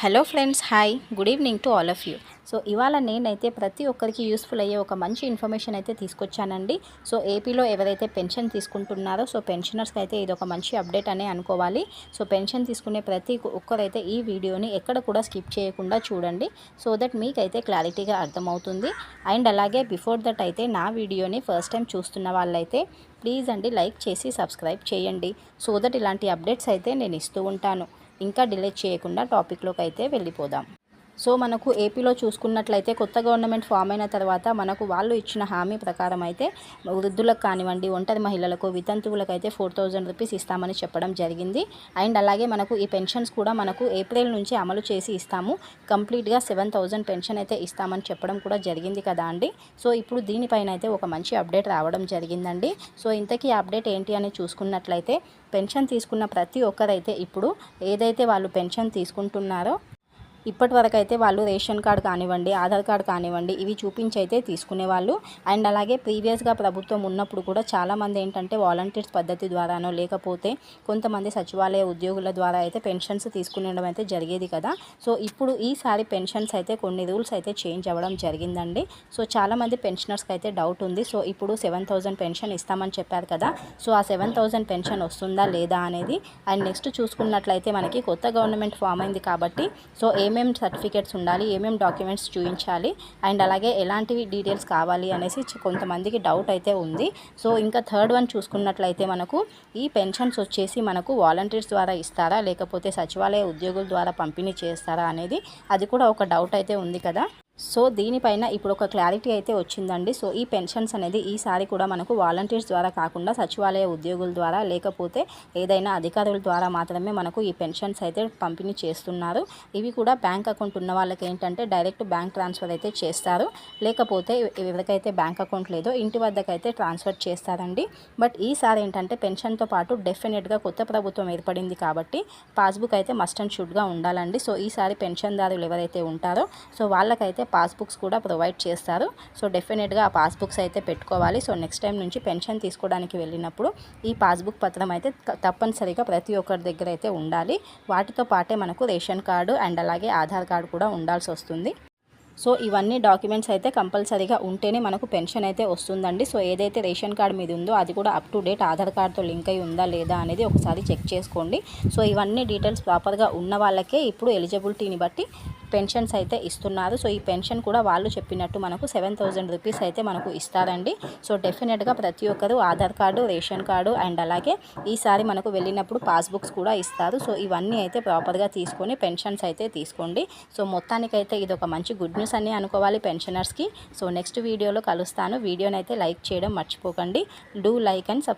Hello friends hi good evening to all of you so ఇవాళ నేనైతే ప్రతి ఒక్కరికి యూస్ఫుల్ అయ్యే ఒక మంచి ఇన్ఫర్మేషన్ అయితే తీసుకొచ్చానండి. సో ఏపీలో ఎవరైతే పెన్షన్ తీసుకుంటున్నారో సో పెన్షనర్స్కి అయితే ఇది ఒక మంచి అప్డేట్ అనే అనుకోవాలి. సో పెన్షన్ తీసుకునే ప్రతి ఒక్కరైతే ఈ వీడియోని ఎక్కడ కూడా స్కిప్ చేయకుండా చూడండి. సో దట్ మీకైతే క్లారిటీగా అర్థమవుతుంది. అండ్ అలాగే బిఫోర్ దట్ అయితే నా వీడియోని ఫస్ట్ టైం చూస్తున్న వాళ్ళైతే ప్లీజ్ అండి లైక్ చేసి సబ్స్క్రైబ్ చేయండి. సో దట్ ఇలాంటి అప్డేట్స్ అయితే నేను ఇస్తూ ఉంటాను. ఇంకా డిలే చేయకుండా టాపిక్లోకి అయితే వెళ్ళిపోదాం. సో మనకు ఏపీలో చూసుకున్నట్లయితే కొత్త గవర్నమెంట్ ఫామ్ అయిన తర్వాత మనకు వాళ్ళు ఇచ్చిన హామీ ప్రకారం అయితే వృద్ధులకు కానివ్వండి ఒంటరి మహిళలకు వితంతువులకు అయితే ఫోర్ థౌజండ్ రూపీస్ ఇస్తామని చెప్పడం జరిగింది. అండ్ అలాగే మనకు ఈ పెన్షన్స్ కూడా మనకు ఏప్రిల్ నుంచి అమలు చేసి ఇస్తాము. కంప్లీట్గా సెవెన్ థౌజండ్ పెన్షన్ అయితే ఇస్తామని చెప్పడం కూడా జరిగింది కదా అండి. సో ఇప్పుడు దీనిపైన అయితే ఒక మంచి అప్డేట్ రావడం జరిగిందండి. సో ఇంతకీ అప్డేట్ ఏంటి అని చూసుకున్నట్లయితే పెన్షన్ తీసుకున్న ప్రతి ఒక్కరైతే ఇప్పుడు ఏదైతే వాళ్ళు పెన్షన్ తీసుకుంటున్నారో ఇప్పటి వరకు అయితే వాళ్ళు రేషన్ కార్డు కానివ్వండి ఆధార్ కార్డు కానివ్వండి ఇవి చూపించి అయితే తీసుకునేవాళ్ళు. అండ్ అలాగే ప్రీవియస్గా ప్రభుత్వం ఉన్నప్పుడు కూడా చాలామంది ఏంటంటే వాలంటీర్స్ పద్ధతి ద్వారానో లేకపోతే కొంతమంది సచివాలయ ఉద్యోగుల ద్వారా అయితే పెన్షన్స్ తీసుకునేయడం అయితే జరిగేది కదా. సో ఇప్పుడు ఈసారి పెన్షన్స్ అయితే కొన్ని రూల్స్ అయితే చేంజ్ అవ్వడం జరిగిందండి. సో చాలామంది పెన్షనర్స్కి అయితే డౌట్ ఉంది. సో ఇప్పుడు సెవెన్ థౌజండ్ పెన్షన్ ఇస్తామని చెప్పారు కదా. సో ఆ సెవెన్ థౌజండ్ పెన్షన్ వస్తుందా లేదా అనేది అండ్ నెక్స్ట్ చూసుకున్నట్లయితే మనకి కొత్త గవర్నమెంట్ ఫామ్ అయింది కాబట్టి సో ఏమే ఏమేమి సర్టిఫికేట్స్ ఉండాలి ఏమేమి డాక్యుమెంట్స్ చూపించాలి అండ్ అలాగే ఎలాంటివి డీటెయిల్స్ కావాలి అనేసి కొంతమందికి డౌట్ అయితే ఉంది. సో ఇంకా థర్డ్ వన్ చూసుకున్నట్లయితే మనకు ఈ పెన్షన్స్ వచ్చేసి మనకు వాలంటీర్స్ ద్వారా ఇస్తారా లేకపోతే సచివాలయ ఉద్యోగుల ద్వారా పంపిణీ చేస్తారా అనేది అది కూడా ఒక డౌట్ అయితే ఉంది కదా. సో దీనిపైన ఇప్పుడు ఒక క్లారిటీ అయితే వచ్చిందండి. సో ఈ పెన్షన్స్ అనేది ఈసారి కూడా మనకు వాలంటీర్స్ ద్వారా కాకుండా సచివాలయ ఉద్యోగుల ద్వారా లేకపోతే ఏదైనా అధికారుల ద్వారా మాత్రమే మనకు ఈ పెన్షన్స్ అయితే పంపిణీ చేస్తున్నారు. ఇవి కూడా బ్యాంక్ అకౌంట్ ఉన్న వాళ్ళకి ఏంటంటే డైరెక్ట్ బ్యాంక్ ట్రాన్స్ఫర్ అయితే చేస్తారు. లేకపోతే ఎవరికైతే బ్యాంక్ అకౌంట్ లేదో ఇంటి వద్దకైతే ట్రాన్స్ఫర్ చేస్తారండి. బట్ ఈసారి ఏంటంటే పెన్షన్తో పాటు డెఫినెట్గా కొత్త ప్రభుత్వం ఏర్పడింది కాబట్టి పాస్బుక్ అయితే మస్ట్ అండ్ షుడ్గా ఉండాలండి. సో ఈసారి పెన్షన్దారులు ఎవరైతే ఉంటారో సో వాళ్ళకైతే పాస్బుక్స్ కూడా ప్రొవైడ్ చేస్తారు. సో డెఫినెట్గా ఆ పాస్బుక్స్ అయితే పెట్టుకోవాలి. సో నెక్స్ట్ టైం నుంచి పెన్షన్ తీసుకోవడానికి వెళ్ళినప్పుడు ఈ పాస్బుక్ పత్రం అయితే తప్పనిసరిగా ప్రతి ఒక్కరి దగ్గర అయితే ఉండాలి. వాటితో పాటే మనకు రేషన్ కార్డు అండ్ అలాగే ఆధార్ కార్డు కూడా ఉండాల్సి వస్తుంది. సో ఇవన్నీ డాక్యుమెంట్స్ అయితే కంపల్సరీగా ఉంటేనే మనకు పెన్షన్ అయితే వస్తుందండి. సో ఏదైతే రేషన్ కార్డు మీద ఉందో అది కూడా అప్ టు డేట్ ఆధార్ కార్డ్తో లింక్ అయి ఉందా లేదా అనేది ఒకసారి చెక్ చేసుకోండి. సో ఇవన్నీ డీటెయిల్స్ ప్రాపర్గా ఉన్న వాళ్ళకే ఇప్పుడు ఎలిజిబిలిటీని బట్టి పెన్షన్స్ అయితే ఇస్తున్నారు. సో ఈ పెన్షన్ కూడా వాళ్ళు చెప్పినట్టు మనకు సెవెన్ థౌజండ్ రూపీస్ అయితే మనకు ఇస్తారండి. సో డెఫినెట్గా ప్రతి ఒక్కరు Aadhaar card ration card and అలాగే ఈసారి మనకు వెళ్ళినప్పుడు పాస్బుక్స్ కూడా ఇస్తారు. సో ఇవన్నీ అయితే ప్రాపర్గా తీసుకొని పెన్షన్స్ అయితే తీసుకోండి. సో మొత్తానికైతే ఇది ఒక మంచి గుడ్ న్యూస్ అని అనుకోవాలి పెన్షనర్స్కి. సో నెక్స్ట్ వీడియోలో కలుస్తాను. వీడియోని అయితే లైక్ చేయడం మర్చిపోకండి. Do like and